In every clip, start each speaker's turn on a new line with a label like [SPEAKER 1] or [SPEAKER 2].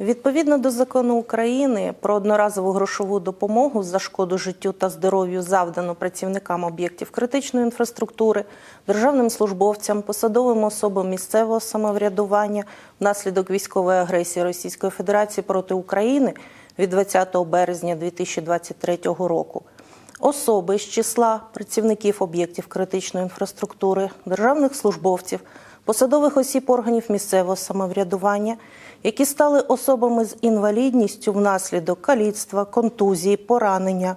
[SPEAKER 1] Відповідно до закону України про одноразову грошову допомогу за шкоду життю та здоров'ю, завдану працівникам об'єктів критичної інфраструктури, державним службовцям, посадовим особам місцевого самоврядування внаслідок військової агресії Російської Федерації проти України від 20 березня 2023 року. Особи з числа працівників об'єктів критичної інфраструктури, державних службовців, посадових осіб органів місцевого самоврядування, які стали особами з інвалідністю внаслідок каліцтва, контузії, поранення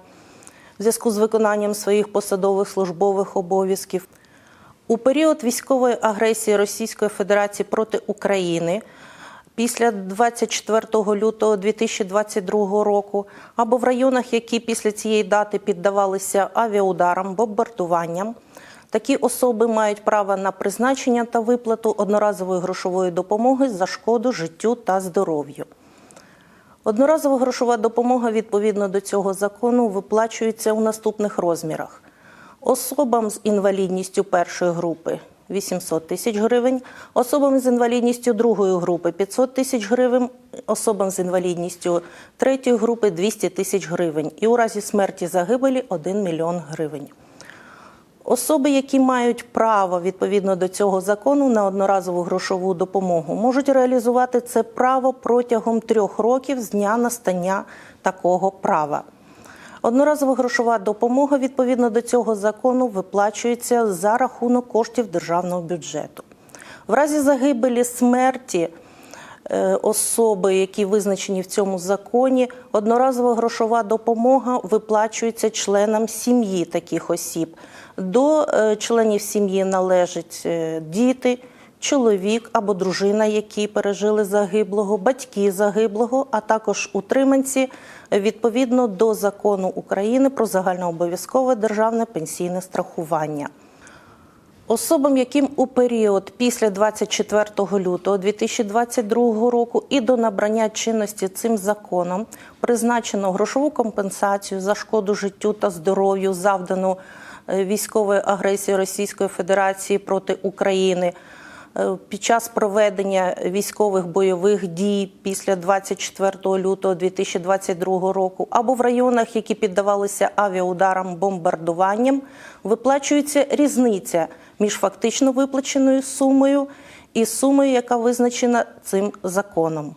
[SPEAKER 1] в зв'язку з виконанням своїх посадових службових обов'язків. У період військової агресії Російської Федерації проти України після 24 лютого 2022 року або в районах, які після цієї дати піддавалися авіаударам, бомбардуванням, такі особи мають право на призначення та виплату одноразової грошової допомоги за шкоду життю та здоров'ю. Одноразова грошова допомога відповідно до цього закону виплачується у наступних розмірах: особам з інвалідністю першої групи 800 тисяч гривень, особам з інвалідністю другої групи 500 тисяч гривень, особам з інвалідністю третьої групи 200 тисяч гривень і у разі смерті загибелі 1 мільйон гривень. Особи, які мають право відповідно до цього закону на одноразову грошову допомогу, можуть реалізувати це право протягом трьох років з дня настання такого права. Одноразова грошова допомога відповідно до цього закону виплачується за рахунок коштів державного бюджету. В разі загибелі смерті особи, які визначені в цьому законі, одноразова грошова допомога виплачується членам сім'ї таких осіб. До е, членів сім'ї належать е, діти, чоловік або дружина, які пережили загиблого, батьки загиблого, а також утриманці відповідно до закону України про загальнообов'язкове державне пенсійне страхування. Особам, яким у період після 24 лютого 2022 року і до набрання чинності цим законом призначено грошову компенсацію за шкоду життю та здоров'ю, завдану е, військовою агресією Російської Федерації проти України. Е, Під час проведення військових бойових дій після 24 лютого 2022 року або в районах, які піддавалися авіаударам бомбардуванням, виплачується різниця між фактично виплаченою сумою і сумою, яка визначена цим законом.